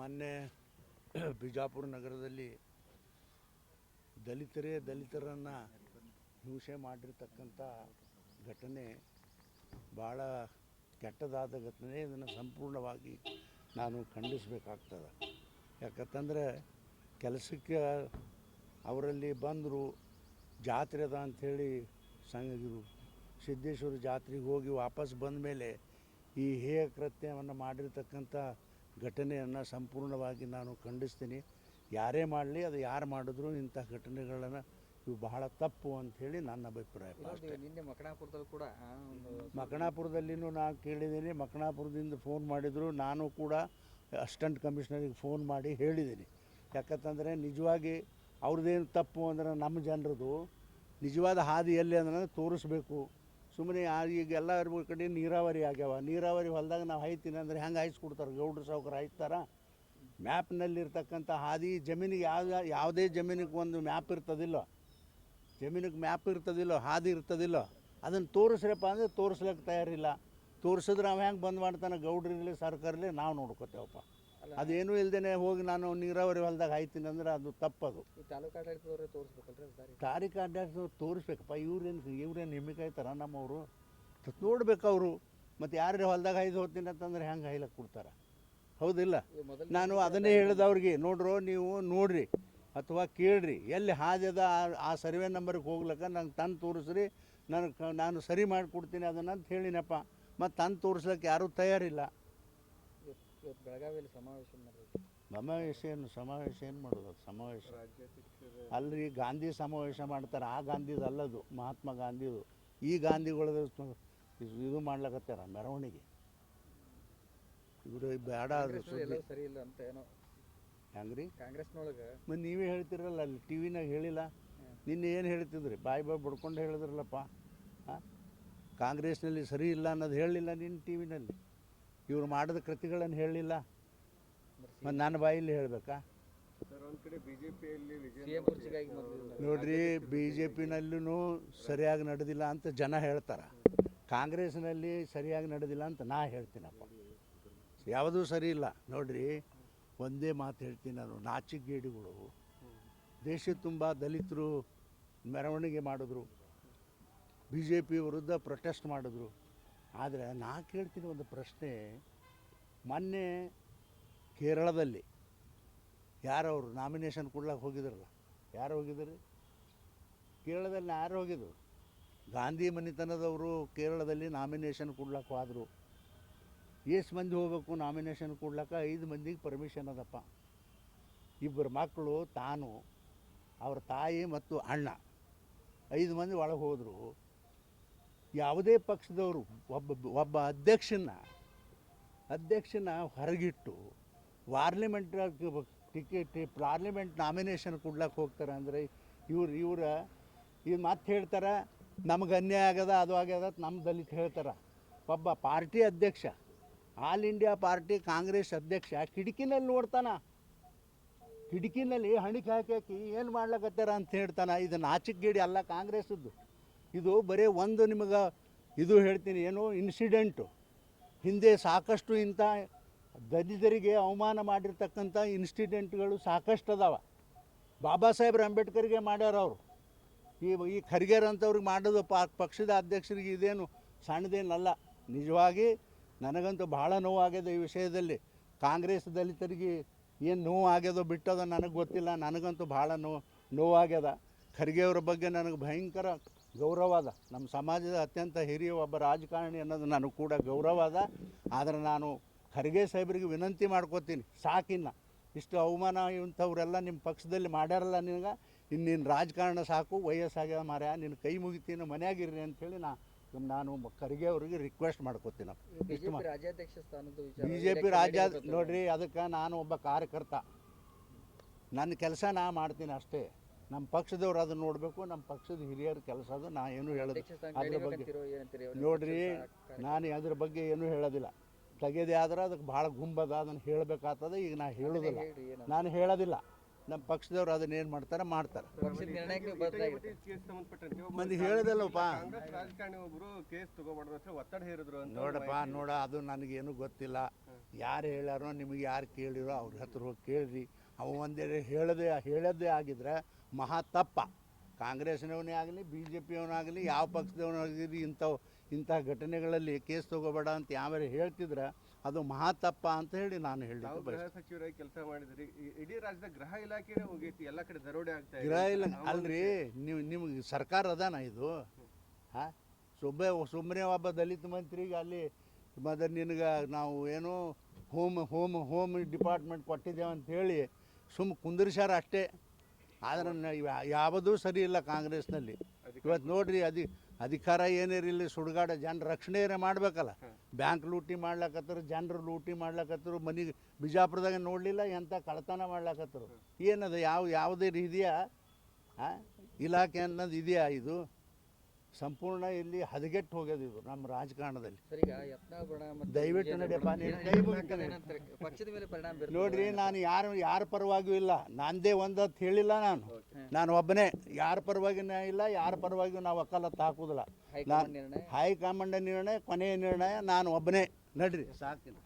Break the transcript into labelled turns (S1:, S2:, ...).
S1: ಮೊನ್ನೆ ಬಿಜಾಪುರ ನಗರದಲ್ಲಿ ದಲಿತರೇ ದಲಿತರನ್ನು ಹಿಂಸೆ ಮಾಡಿರ್ತಕ್ಕಂಥ ಘಟನೆ ಭಾಳ ಕೆಟ್ಟದಾದ ಘಟನೆ. ಇದನ್ನು ಸಂಪೂರ್ಣವಾಗಿ ನಾನು ಖಂಡಿಸಬೇಕಾಗ್ತದೆ. ಯಾಕಂತಂದರೆ ಕೆಲಸಕ್ಕೆ ಅವರಲ್ಲಿ ಬಂದರು ಜಾತ್ರೆ ಅದ ಅಂಥೇಳಿ ಇದು ಸಿದ್ದೇಶ್ವರ ಜಾತ್ರೆಗೆ ಹೋಗಿ ವಾಪಸ್ ಬಂದ ಮೇಲೆ ಈ ಹೇಯ ಕೃತ್ಯವನ್ನು ಮಾಡಿರ್ತಕ್ಕಂಥ ಘಟನೆಯನ್ನು ಸಂಪೂರ್ಣವಾಗಿ ನಾನು ಖಂಡಿಸ್ತೀನಿ. ಯಾರೇ ಮಾಡಲಿ ಅದು ಯಾರು ಮಾಡಿದ್ರು ಇಂಥ ಘಟನೆಗಳನ್ನು ಇವು ಬಹಳ ತಪ್ಪು ಅಂಥೇಳಿ ನನ್ನ ಅಭಿಪ್ರಾಯ
S2: ನಿನ್ನೆ ಮಕಣಾಪುರದಲ್ಲಿ ಕೂಡ
S1: ಮಕಣಾಪುರದಲ್ಲಿನೂ ನಾನು ಕೇಳಿದ್ದೀನಿ. ಮಕಣಾಪುರದಿಂದ ಫೋನ್ ಮಾಡಿದರು. ನಾನು ಕೂಡ ಅಸ್ಟೆಂಟ್ ಕಮಿಷನರಿಗೆ ಫೋನ್ ಮಾಡಿ ಹೇಳಿದ್ದೀನಿ. ಯಾಕಂತಂದರೆ ನಿಜವಾಗಿ ಅವ್ರದ್ದೇನು ತಪ್ಪು ಅಂದ್ರೆ ನಮ್ಮ ಜನರದು ನಿಜವಾದ ಹಾದಿ ಎಲ್ಲಿ ಅಂದ್ರೆ ತೋರಿಸ್ಬೇಕು. ಸುಮ್ಮನೆ ಈಗ ಎಲ್ಲರ ಕಡೆ ನೀರಾವರಿ ಆಗ್ಯಾವ. ನೀರಾವರಿ ಹೊಲದಾಗ ನಾವು ಹಾಯ್ತೀನಿ ಅಂದರೆ ಹೆಂಗೆ ಹಾಯಿಸ್ಕೊಡ್ತಾರೆ? ಗೌಡ್ರ ಸಾವುಕಾರ ಹಾಯ್ತಾರ? ಮ್ಯಾಪ್ನಲ್ಲಿರ್ತಕ್ಕಂಥ ಹಾದಿ ಜಮೀನಿಗೆ ಯಾವ ಯಾವುದೇ ಜಮೀನಿಗೆ ಒಂದು ಮ್ಯಾಪ್ ಇರ್ತದಿಲ್ಲ, ಜಮೀನಿಗೆ ಮ್ಯಾಪ್ ಇರ್ತದಿಲ್ಲ, ಹಾದಿ ಇರ್ತದಿಲ್ಲ ಅದನ್ನು ತೋರಿಸ್ರಪ್ಪ ಅಂದರೆ ತೋರಿಸ್ಲಿಕ್ಕೆ ತಯಾರಿಲ್ಲ. ತೋರಿಸಿದ್ರೆ ಅವ ಹೆಂಗೆ ಬಂದ್ ಮಾಡ್ತಾನೆ? ಗೌಡ್ರಿರಲಿ, ಸರ್ಕಾರಲಿ ನಾವು ನೋಡ್ಕೋತೇವಪ್ಪ. ಅದೇನೂ ಇಲ್ದೇನೆ ಹೋಗಿ ನಾನು ನೀರಾವರಿ ಹೊಲದಾಗ ಹಾಯ್ತೀನಿ ಅಂದ್ರೆ ಅದು ತಪ್ಪದು.
S2: ತಾಲೂಕು ಆಡಳಿತದವ್ರೆ ತೋರಿಸ್ಬೇಕಲ್ರಿ
S1: ತಾರೀಕು ತೋರಿಸ್ಬೇಕಪ್ಪ ಇವ್ರೇನು ಇವ್ರೇನು ಹೆಮ್ಮಿಕಾಯ್ತಾರ ನಮ್ಮವರು ನೋಡ್ಬೇಕು ಅವರು. ಮತ್ತು ಯಾರು ಹೊಲದಾಗ ಹಾಯ್ದು ಹೋಗ್ತೀನಿ ಅಂತಂದ್ರೆ ಹೆಂಗೆ ಹಾಯ್ಲಕ್ಕೆ ಕೊಡ್ತಾರೆ? ಹೌದಿಲ್ಲ? ನಾನು ಅದನ್ನೇ ಹೇಳಿದ ಅವ್ರಿಗೆ ನೋಡ್ರೋ ನೀವು ನೋಡ್ರಿ ಅಥವಾ ಕೇಳ್ರಿ ಎಲ್ಲಿ ಹಾದ್ಯದ ಆ- ಸರ್ವೆ ನಂಬರ್ಗೆ ಹೋಗ್ಲಕ್ಕ ನಂಗೆ ತಂದು ತೋರಿಸ್ರಿ ನನಗೆ ನಾನು ಸರಿ ಮಾಡಿಕೊಡ್ತೀನಿ ಅದನ್ನು ಅಂತ ಹೇಳಿನಪ್ಪ. ಮತ್ತು ತಂದು ತೋರಿಸ್ಲಿಕ್ಕೆ ಯಾರೂ ತಯಾರಿಲ್ಲ.
S2: ಇವತ್ತು ಇವತ್ತು ಬೆಳಗಾವಿಯಲ್ಲಿ ಸಮಾವೇಶ ಮಾಡಿದ್ರು
S1: ಸಮಾವೇಶ ಏನು ಸಮಾವೇಶ ಏನು ಮಾಡೋದು ಅದು ಸಮಾವೇಶ? ಅಲ್ರಿ ಗಾಂಧಿ ಸಮಾವೇಶ ಮಾಡ್ತಾರೆ ಆ ಗಾಂಧಿದು ಅಲ್ಲದು ಮಹಾತ್ಮ ಗಾಂಧಿದು. ಈ ಗಾಂಧಿಗಳದ್ದು ಇದು- ಮಾಡ್ಲಕತ್ತಾರ ಮೆರವಣಿಗೆ? ಇವರು ಬೇಡ ಅದು ಸುದ್ದಿ.
S2: ಸರಿ ಇಲ್ಲ ಅಂತ ಏನೋ.
S1: ಹೆಂಗ್ರಿ?
S2: ಕಾಂಗ್ರೆಸ್ನೊಳಗೆ?
S1: ಮತ್ತು ನೀವೇ ಹೇಳ್ತಿರಲ್ಲ ಅಲ್ಲಿ ಟಿ ವಿನಾಗ ಹೇಳಿಲ್ಲ ನಿನ್ನೆ ಏನು ಹೇಳ್ತಿದ್ರಿ? ಬಾಯಿ ಬಾಯಿ ಬಡ್ಕೊಂಡು ಹೇಳಿದ್ರಲ್ಲಪ್ಪ ಹಾಂ ಕಾಂಗ್ರೆಸ್ನಲ್ಲಿ ಸರಿ ಇಲ್ಲ ಅನ್ನೋದು ಹೇಳಲಿಲ್ಲ ನಿನ್ನ ಟಿ ವಿನಲ್ಲಿ ಇವ್ರು ಮಾಡಿದ ಕೃತಿಗಳನ್ನು ಹೇಳಲಿಲ್ಲ. ಮತ್ತು ನನ್ನ ಬಾಯಲ್ಲಿ ಹೇಳಬೇಕಾ? ನೋಡ್ರಿ ಬಿ ಜೆ ಪಿನಲ್ಲೂ ಸರಿಯಾಗಿ ನಡೆದಿಲ್ಲ ಅಂತ ಜನ ಹೇಳ್ತಾರೆ. ಕಾಂಗ್ರೆಸ್ನಲ್ಲಿ ಸರಿಯಾಗಿ ನಡೆದಿಲ್ಲ ಅಂತ ನಾ ಹೇಳ್ತೀನಪ್ಪ. ಯಾವುದೂ ಸರಿ ಇಲ್ಲ. ನೋಡ್ರಿ ಒಂದೇ ಮಾತು ಹೇಳ್ತೀನಿ ನಾನು. ನಾಚಿಗೇಡಿಗಳು ದೇಶ ತುಂಬ ದಲಿತರು ಮೆರವಣಿಗೆ ಮಾಡಿದ್ರು. ಬಿ ಜೆ ಪಿ ವಿರುದ್ಧ ಪ್ರೊಟೆಸ್ಟ್ ಮಾಡಿದ್ರು. ಆದರೆ ನಾ ಕೇಳ್ತೀನಿ ಒಂದು ಪ್ರಶ್ನೆ ಮೊನ್ನೆ ಕೇರಳದಲ್ಲಿ ಯಾರವರು ನಾಮಿನೇಷನ್ ಕೊಡ್ಲಿಕ್ಕೆ ಹೋಗಿದ್ರಲ್ಲ? ಯಾರು ಹೋಗಿದ್ರಿ? ಕೇರಳದಲ್ಲಿ ಯಾರು ಹೋಗಿದ್ರು? ಗಾಂಧಿ ಮನೆತನದವರು ಕೇರಳದಲ್ಲಿ ನಾಮಿನೇಷನ್ ಕೊಡ್ಲಕ್ಕೆ ಹೋದರು ಎಷ್ಟು ಮಂದಿ ಹೋಗಬೇಕು ನಾಮಿನೇಷನ್ ಕೊಡ್ಲಿಕ್ಕೆ? ಐದು ಮಂದಿಗೆ ಪರ್ಮಿಷನ್ ಅದಪ್ಪ. ಇಬ್ಬರು ಮಕ್ಕಳು ತಾನು, ಅವ್ರ ತಾಯಿ ಮತ್ತು ಅಣ್ಣ. ಐದು ಮಂದಿ ಒಳಗೆ ಹೋದರು. ಯಾವುದೇ ಪಕ್ಷದವರು ಒಬ್ಬ ಒಬ್ಬ ಅಧ್ಯಕ್ಷನ ಅಧ್ಯಕ್ಷನ ಹೊರಗಿಟ್ಟು ಪಾರ್ಲಿಮೆಂಟ್ ಟಿಕೆಟ್ ಪಾರ್ಲಿಮೆಂಟ್ ನಾಮಿನೇಷನ್ ಕೊಡ್ಲಕ್ಕೆ ಹೋಗ್ತಾರೆ ಅಂದರೆ ಇವ್ರು, ಇವ್ರ ಇವ್ರು ಮತ್ತೆ ಹೇಳ್ತಾರೆ, ನಮಗೆ ಅನ್ಯಾಯ ಆಗ್ಯದ ಅದು ಆಗ್ಯದ ನಮ್ಮ ದಲಿತ ಹೇಳ್ತಾರೆ. ಒಬ್ಬ ಪಾರ್ಟಿ ಅಧ್ಯಕ್ಷ, ಆಲ್ ಇಂಡಿಯಾ ಪಾರ್ಟಿ ಕಾಂಗ್ರೆಸ್ ಅಧ್ಯಕ್ಷ ಕಿಟಕಿನಲ್ಲಿ ನೋಡ್ತಾನ ಕಿಟಕಿನಲ್ಲಿ ಹಣಿಕೆ ಹಾಕಿ ಹಾಕಿ ಏನು ಮಾಡ್ಲಕತ್ತಾರ ಅಂತ ಹೇಳ್ತಾನೆ. ಇದು ನಾಚಿಕೆಗೇಡಿ ಅಲ್ಲ ಕಾಂಗ್ರೆಸ್ಸದ್ದು. ಇದು ಬರೀ ಒಂದು ನಿಮಗೆ ಇದು ಹೇಳ್ತೀನಿ, ಏನು ಇನ್ಸಿಡೆಂಟು ಹಿಂದೆ ಸಾಕಷ್ಟು ಇಂಥ ದಲಿತರಿಗೆ ಅವಮಾನ ಮಾಡಿರ್ತಕ್ಕಂಥ ಇನ್ಸಿಡೆಂಟ್ಗಳು ಸಾಕಷ್ಟು ಅದಾವ. ಬಾಬಾ ಸಾಹೇಬ್ರ ಅಂಬೇಡ್ಕರ್ಗೆ ಮಾಡ್ಯಾರ ಅವರು. ಈ ಈ ಖರ್ಗೆರ್ ಅಂಥವ್ರಿಗೆ ಮಾಡೋದು ಪಾ, ಪಕ್ಷದ ಅಧ್ಯಕ್ಷರಿಗೆ ಇದೇನು ಸಣ್ಣದೇನಲ್ಲ. ನಿಜವಾಗಿ ನನಗಂತೂ ಭಾಳ ನೋವಾಗ್ಯದ ಈ ವಿಷಯದಲ್ಲಿ. ಕಾಂಗ್ರೆಸ್ ದಲಿತರಿಗೆ ಏನು ನೋವು ಆಗ್ಯದೋ ಬಿಟ್ಟದೋ ನನಗೆ ಗೊತ್ತಿಲ್ಲ. ನನಗಂತೂ ಭಾಳ ನೋವು ನೋವಾಗ್ಯದ. ಖರ್ಗೆಯವ್ರ ಬಗ್ಗೆ ನನಗೆ ಭಯಂಕರ ಗೌರವ ಅದ ನಮ್ಮ ಸಮಾಜದ ಅತ್ಯಂತ ಹಿರಿಯ ಒಬ್ಬ ರಾಜಕಾರಣಿ ಅನ್ನೋದು ನನಗೆ ಕೂಡ ಗೌರವ ಅದ ಆದರೆ ನಾನು ಖರ್ಗೆ ಸಾಹೇಬ್ರಿಗೆ ವಿನಂತಿ ಮಾಡ್ಕೋತೀನಿ ಸಾಕಿನ್ನ ಇಷ್ಟು ಅವಮಾನ ಇಂಥವ್ರೆಲ್ಲ ನಿಮ್ಮ ಪಕ್ಷದಲ್ಲಿ ಮಾಡ್ಯಾರಲ್ಲ ನಿನಗೆ? ಇನ್ನಿನ್ನು ರಾಜಕಾರಣ ಸಾಕು ವಯಸ್ಸಾಗ್ಯದ ಮಾರ್ಯ ನಿನ್ನ ಕೈ ಮುಗಿತೀನಿ ಮನೆಯಾಗಿರ್ರಿ ಅಂಥೇಳಿ ನಾ ನಾನು ಖರ್ಗೆ ಅವರಿಗೆ ರಿಕ್ವೆಸ್ಟ್ ಮಾಡ್ಕೋತೀನಿ ಇಷ್ಟು ಬಿ ಜೆ ಪಿ ರಾಜ್ಯ ನೋಡ್ರಿ ಅದಕ್ಕೆ ನಾನು ಒಬ್ಬ ಕಾರ್ಯಕರ್ತ. ನನ್ನ ಕೆಲಸ ನಾ ಮಾಡ್ತೀನಿ ಅಷ್ಟೇ. ನಮ್ಮ ಪಕ್ಷದವ್ರು ಅದನ್ನ ನೋಡಬೇಕು ನಮ್ಮ ಪಕ್ಷದ ಹಿರಿಯರ ಕೆಲಸ ಅದು. ನಾ ಏನು ಹೇಳೋದು ಅದ್ರ ಬಗ್ಗೆ ನೋಡ್ರಿ ನಾನು ಅದ್ರ ಬಗ್ಗೆ ಏನೂ ಹೇಳೋದಿಲ್ಲ. ತೆಗೆದೇ ಆದ್ರೆ ಅದಕ್ಕೆ ಭಾಳ ಗುಂಬದ ಅದನ್ನು ಹೇಳಬೇಕಾಗ್ತದೆ. ಈಗ ನಾ ಹೇಳೋದಿಲ್ಲ. ನಾನು ಹೇಳೋದಿಲ್ಲ. ನಮ್ಮ ಪಕ್ಷದವ್ರು ಅದನ್ನೇನು ಮಾಡ್ತಾರೆ ಮಾಡ್ತಾರೆ.
S3: ಒಬ್ಬ
S1: ಮಂದಿ ಹೇಳ್ದಲ್ಲಪ್ಪ
S3: ಕಾಂಗ್ರೆಸ್ ರಾಜಕಾರಣಿ ಒಬ್ರು ಕೇಸ್ ತಗೋಬಾರ್ದು ಅಂತ ಒತ್ತಡ ಹೇರಿದ್ರು ಅಂತ
S1: ನೋಡಪ್ಪ ನೋಡ ಅದು ನನಗೇನು ಗೊತ್ತಿಲ್ಲ. ಯಾರು ಹೇಳ್ಯಾರೋ ನಿಮಗೆ ಯಾರು ಕೇಳಿರೋ ಅವ್ರ ಹತ್ರ ಹೋಗಿ ಕೇಳ್ರಿ. ಅವ ಒಂದೇ ಹೇಳದೆ ಹೇಳದೇ ಆಗಿದ್ರೆ ಮಹಾ ತಪ್ಪ. ಕಾಂಗ್ರೆಸ್ನವನೇ ಆಗಲಿ ಬಿ ಜೆ ಪಿಯವನಾಗಲಿ ಯಾವ ಪಕ್ಷದವನಾಗಲಿ ಇಂಥವು ಇಂಥ ಘಟನೆಗಳಲ್ಲಿ ಕೇಸ್ ತಗೋಬೇಡ ಅಂತ ಯಾವ್ಯಾರು ಹೇಳ್ತಿದ್ರೆ ಅದು ಮಹಾ ತಪ್ಪ ಅಂತ ಹೇಳಿ ನಾನು
S3: ಹೇಳಿ
S1: ಹೇಳಲಿಕ್ಕೆ
S3: ಗೃಹ ಸಚಿವರಾಗಿ ಕೆಲಸ ಮಾಡಿದ್ರಿ. ಇಡೀ ರಾಜ್ಯದ ಗೃಹ ಇಲಾಖೆ ಹೋಗೈತಿ ಎಲ್ಲ ಕಡೆ ದರೋಡೆ ಆಗ್ತಾ
S1: ಗೃಹ ಇಲಾಖೆ ಅಲ್ರಿ ನೀವು ನಿಮ್ಗೆ ಸರ್ಕಾರ ಅದಾನ ಇದು? ಹಾಂ? ಸುಬ್ಬೆ ಸುಮ್ಮನೆ ಒಬ್ಬ ದಲಿತ ಮಂತ್ರಿಗೆ ಅಲ್ಲಿ ಮತ್ತೆ ನಿನಗೆ ನಾವು ಏನು ಹೋಮ್ ಹೋಮ್ ಹೋಮ್ ಡಿಪಾರ್ಟ್ಮೆಂಟ್ ಕೊಟ್ಟಿದ್ದೇವೆ ಅಂತ ಹೇಳಿ ಸುಮ್ಮ ಕುಂದಿರ್ಸ್ಯಾರ ಅಷ್ಟೇ. ಆದ್ರೆ ಯಾವುದೂ ಸರಿ ಇಲ್ಲ ಕಾಂಗ್ರೆಸ್ನಲ್ಲಿ. ಇವತ್ತು ನೋಡ್ರಿ ಅಧಿ ಅಧಿಕಾರ ಏನಿರಲಿ ಸುಡುಗಾಡ ಜನರ ರಕ್ಷಣೆ ಮಾಡಬೇಕಲ್ಲ. ಬ್ಯಾಂಕ್ ಲೂಟಿ ಮಾಡ್ಲಕತ್ತರು ಜನರು ಲೂಟಿ ಮಾಡ್ಲಕತ್ತರು ಮನೆಗೆ ಬಿಜಾಪುರದಾಗ ನೋಡಲಿಲ್ಲ ಎಂಥ ಕಳತನ ಮಾಡ್ಲಕತ್ತರು. ಏನದು ಯಾವ ಯಾವುದೇ ರೀತಿಯ? ಇಲಾಖೆ ಅನ್ನೋದು ಇದೆಯಾ ಇದು? ಸಂಪೂರ್ಣ ಇಲ್ಲಿ ಹದಗೆಟ್ಟು ಹೋಗ್ಯದ ಇದು ನಮ್ಮ ರಾಜಕಾರಣದಲ್ಲಿ. ದಯವಿಟ್ಟು ನಡಿಯಪ್ಪ, ನೀನು ಕೈ ಮುಗಿತೀನಿ. ನೋಡ್ರಿ ನಾನು ಯಾರು ಯಾರ ಪರವಾಗಿಯೂ ಇಲ್ಲ. ನಂದೇ ಒಂದತ್ ಹೇಳಿಲ್ಲ ನಾನು. ನಾನು ಒಬ್ಬನೇ. ಯಾರ ಪರವಾಗಿನ ಇಲ್ಲ ಯಾರ ಪರವಾಗಿಯೂ ನಾವು ವಕಾಲತ್ತು ಹಾಕುದಿಲ್ಲ.
S2: ಹೈಕಮಾಂಡ್ ನಿರ್ಣಯ?
S1: ಹೈಕಮಾಂಡ್ ನಿರ್ಣಯ ಕೊನೆಯ ನಿರ್ಣಯ ನಾನು ಒಬ್ಬನೇ. ನಡ್ರಿ. ಸಾಕು.